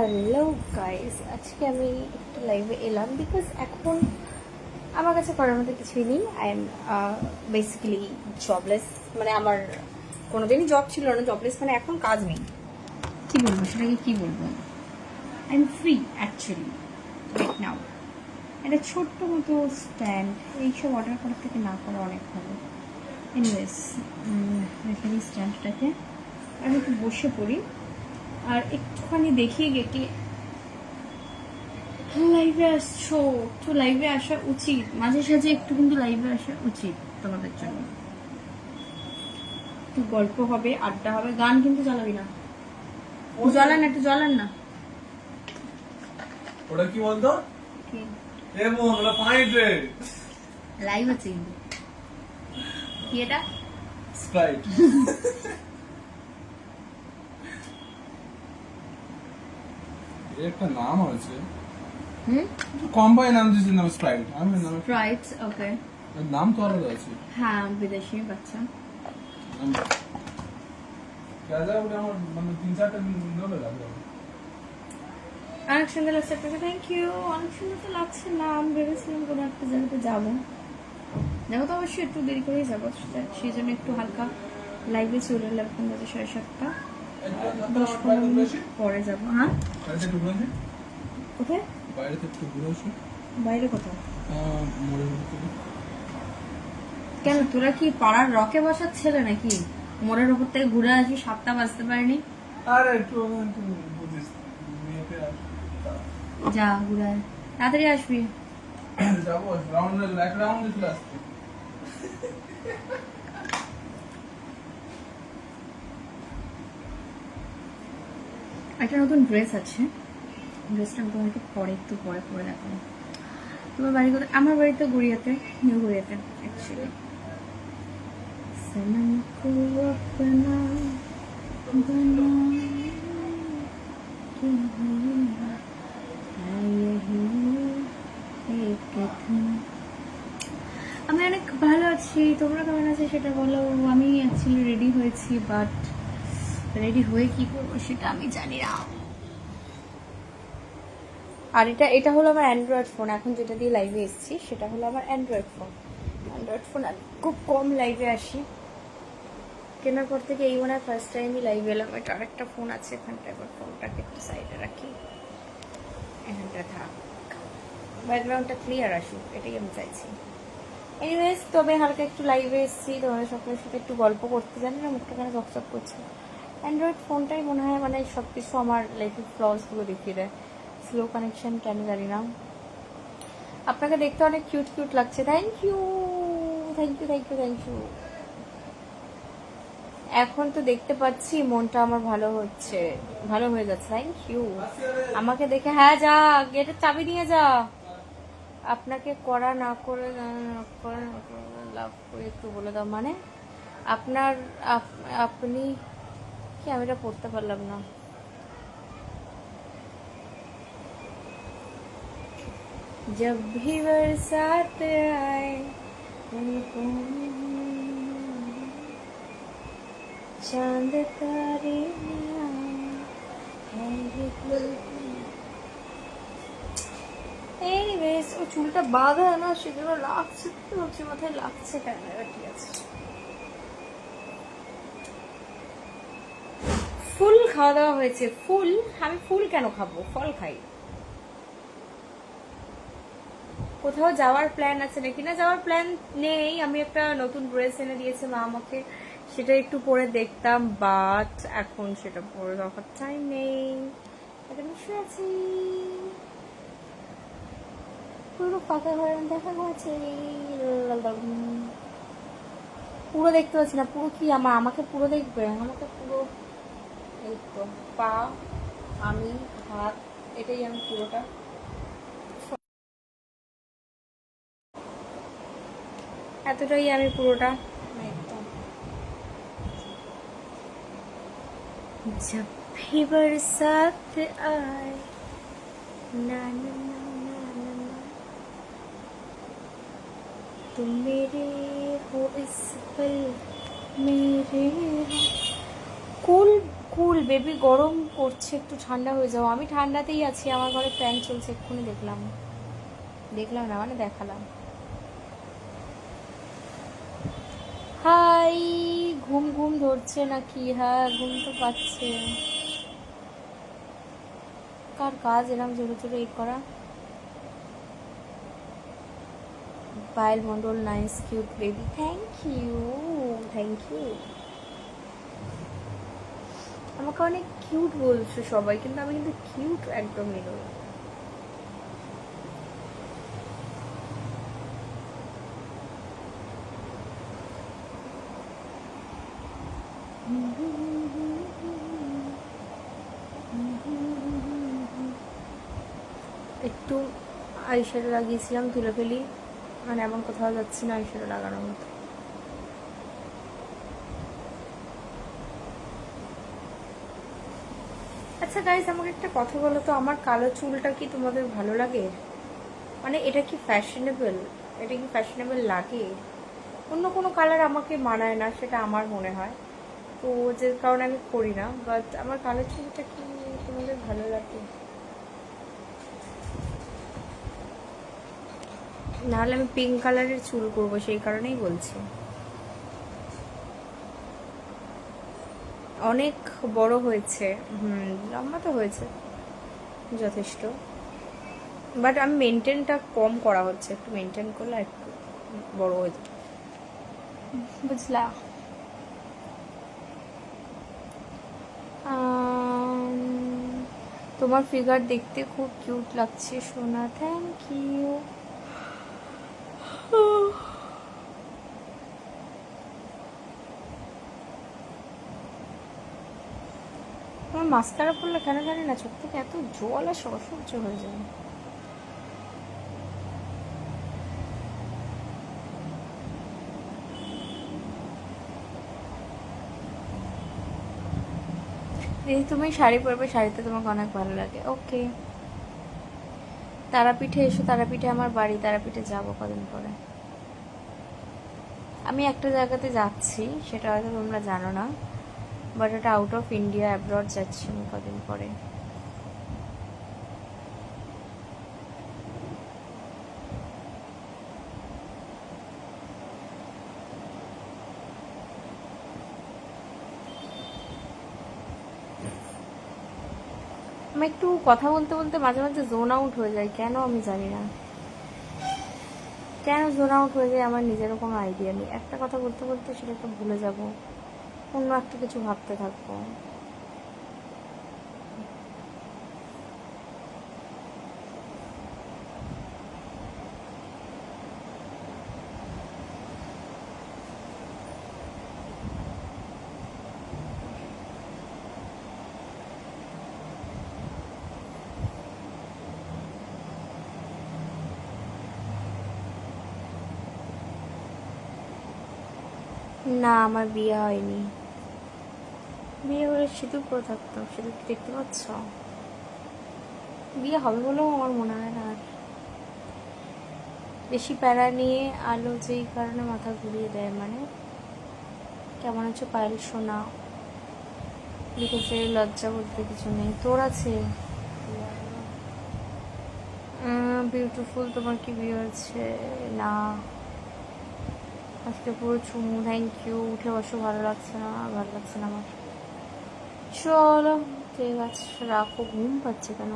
Hello guys, আজকে আমি একটু লাইভে এলাম বিকজ এখন আমার কাছে করার মতো কিছুই নেই। আই এম বেসিক্যালি জবলেস মানে আমার কোনোদিনই জব ছিল না জবলেস মানে এখন কাজ নেই। কি বলব, সেটাকে কি বলব? I am free actually right now একটা ছোট্ট মতো স্ট্যান্ড এইসব অর্ডার করার থেকে না করা অনেক ভালো। এনিওয়েজ এখানে স্ট্যান্ডটাকে আমি একটু বসে পড়ি। আর একটুখানি দেখিয়ে গেটে। লাইভে আসছো একটু লাইভে আসা উচিত। মাঝে সাঝে একটু কিন্তু লাইভে আসা উচিত তোমাদের জন্য। একটু গল্প হবে আড্ডা হবে গান কিন্তু চালাবি না। জ্বলান একটু জ্বালান না। ওটা কি বলতো? এ ওটা লাইভ আছে কিন্তু। কি এটা? স্প্রাইট একটা নাম আছে। হুম? কোম্পানি নাম দিয়েছে নাম স্প্রাইট। আমি নাম রাইট ওকে। নাম তো আলাদা আছে। হ্যাঁ বিদেশি বাচ্চা। ওটা আমার মানে তিন চারটা নেবে লাগবে। অনেক সুন্দর লাগছে আপনাকে থ্যাংক ইউ অনেক সুন্দর তো লাগছে না আমি ভেবেছিলাম কোনো একটা জায়গাতে যাব। যাব তো অবশ্যই একটু দেরি করেই যাব সেই জন্য একটু হালকা লাইভে চলে এলাম বাজে সাড়ে সাতটা। দশ পনেরো মিনিট পরে যাব হ্যাঁ কোথায় বাইরে একটু ঘুরে আসি। বাইরে কেন তোরা কি পাড়ার রকে বসার ছেলে নাকি? মোড়ের ওপর থেকে ঘুরে আসবি সাতটা বাজতে পারিনি? আর একটু যা ঘুরে। তাড়াতাড়ি আসবি। যাব রাউন্ড এক রাউন্ড চলে আসছে একটা নতুন ড্রেস আছে ড্রেসটা আমি তোমাকে পরে একটু পরে পরে দেখাবো তোমার বাড়ি কোথায় আমার বাড়িতে গড়িয়াতে নিউ গড়িয়াতে অ্যাকচুয়ালি सनम को अपना बना के होना है यही एक दिन। আমি অনেক ভালো আছি তোমরা কেমন আছো সেটা বলো আমি অ্যাকচুয়ালি রেডি হয়েছি বাট রেডি হয়ে কি করব সেটা আমি জানি না। আর এটা এটা হলো আমার অ্যান্ড্রয়েড ফোন এখন যেটা দিয়ে লাইভে এসেছি, সেটা হলো আমার অ্যান্ড্রয়েড ফোন অ্যান্ড্রয়েড ফোন আমি খুব কম লাইভে আসি। কেনার পর থেকে এই মনে হয় ফার্স্ট টাইমই লাইভে এলাম। এটা আরেকটা ফোন আছে এখানটা এবার ফোনটাকে একটু সাইডে রাখি। এখানটা থাক। ব্যাকগ্রাউন্ডটা ক্লিয়ার আসুক, এটাই আমি চাইছি। এনিওয়েজ তবে হালকা একটু লাইভে এসেছি, তোমাদের সকলের সাথে একটু গল্প করতে জানি না, মুখটা কেন চকচক করছে অ্যান্ড্রয়েড ফোনটাই মনে হয় মানে সব কিছু আমার লাইফের ফ্লসগুলো দেখিয়ে দেয়। স্লো কানেকশন কেন জানি না। আপনাকে দেখতে অনেক কিউট কিউট লাগছে। Thank you thank you thank you thank you এখন তো দেখতে পাচ্ছি মনটা আমার ভালো হচ্ছে। ভালো হয়ে যাচ্ছে। থ্যাংক ইউ আমাকে দেখে হ্যাঁ যা গেটের চাবি নিয়ে যা। আপনাকে করা না করে লাভ করে একটু বলে দাও। মানে আপনার, আপ- আপনি কি আমি এটা পড়তে পারলাম না जब भी बरसात आए उनको चांद तारे आए है ये दिल এনিওয়েজ ও চুলটা বাঁধা না সেগুলো লাগছে তো হচ্ছে মাথায় লাগছে কেন এবার ঠিক আছে ফুল খাওয়া দাওয়া হয়েছে। ফুল? আমি ফুল কেন খাব? ফল খাই। কোথাও যাওয়ার প্ল্যান আছে নাকি? না, যাওয়ার প্ল্যান নেই। আমি একটা নতুন ড্রেস এনে দিয়েছে মা আমাকে। সেটা একটু পরে দেখতাম বাট এখন সেটা পরে দেখার টাইম নেই। এখন বসে আছি। পুরো ফাঁকা ঘরে দেখা আছে পুরো দেখতে পাচ্ছি না। পুরো কি আমার? আমাকে পুরো দেখবে? আমাকে পুরো এই তো পা আমি হাত এটাই আমি পুরোটা এতটাই আমি পুরোটা একদম जब भी बरसात आए ना ना ना ना ना ना तुम मेरे हो इस पल मेरे हो कुल কুল বেবি গরম করছে, একটু ঠান্ডা হয়ে যাও। আমি ঠান্ডাতেই আছি, আমার ঘরে ফ্যান চলছে, এক্ষুনি দেখলাম। দেখলাম না মানে দেখালাম। হাই, ঘুম ঘুম ধরছে নাকি? হ্যাঁ ঘুম তো পাচ্ছে। কার কাজ এরকম জোরে জোরে এই করা? Payel Mondal nice cute baby thank you thank you আমাকে অনেক কিউট বলছো সবাই, কিন্তু আমি কিন্তু কিউট একদমই নই। একটু আইশ্যাডো লাগিয়েছিলাম তুলে ফেলি মানে এমন কোথাও যাচ্ছি না আইশ্যাডো লাগানোর মতো। আচ্ছা গাইজ আমাকে একটা কথা বলো তো, আমার কালো চুলটা কি তোমাদের ভালো লাগে? মানে এটা কি ফ্যাশনেবল এটা কি ফ্যাশনেবল লাগে? অন্য কোনো কালার আমাকে মানায় না, সেটা আমার মনে হয়। তো যে কারণে আমি করি না বাট আমার কালো চুলটা কি তোমাদের ভালো লাগে? নাহলে আমি পিঙ্ক কালারের চুল করব, সেই কারণেই বলছি। অনেক বড় হয়েছে হুম লম্বা তো হয়েছে যথেষ্ট বাট আমি মেনটেনটা কম করা হচ্ছে একটু মেনটেন করলে একটু বড় হয়ে যাবে বুঝলা তোমার ফিগার দেখতে খুব কিউট লাগছে সোনা থ্যাংক ইউ মাস্কারা পড়লে কেন জানি না, চোখ থেকে এত জল আসে অসহ্য হয়ে যায়। দিদি, তুমি শাড়ি পরবে, শাড়িতে তোমাকে অনেক ভালো লাগে। ওকে। তারাপীঠে এসো, তারাপীঠে আমার বাড়ি, তারাপীঠে যাব কদিন পরে। আমি একটা জায়গাতে যাচ্ছি, সেটা হয়তো তোমরা জানো না। বাট এটা আউট অফ ইন্ডিয়া অ্যাব্রড যাচ্ছি আমি কদিন পরে। আমি একটু কথা বলতে বলতে মাঝে মাঝে জোন আউট হয়ে যায়। কেন আমি জানি না। কেন জোন আউট হয়ে যায় আমার নিজেরও কোনো আইডিয়া নেই। একটা কথা বলতে বলতে সেটা তো ভুলে যাব। অন্য একটা কিছু ভাবতে থাকব। না আমার বিয়ে হয়নি। বিয়ে হলে সিঁদুর পরে থাকতাম সিঁদুর দেখতে পাচ্ছ? বিয়ে হবে বলেও আমার মনে হয় না আর। বেশি প্যারা নিয়ে আলো যেই কারণে মাথা ঘুরিয়ে দেয় মানে কেমন আছো পায়েল সোনা? লিখেছে লজ্জা বলতে কিছু নেই। তোর আছে? বিউটিফুল তোমার কি বিয়ে হয়েছে? না। আজকে পুরো চুমু থ্যাংক ইউ উঠে বসো, ভালো লাগছে না, ভালো লাগছে না আমার। চলো ঠিক আছে রাখো ঘুম পাচ্ছে কেন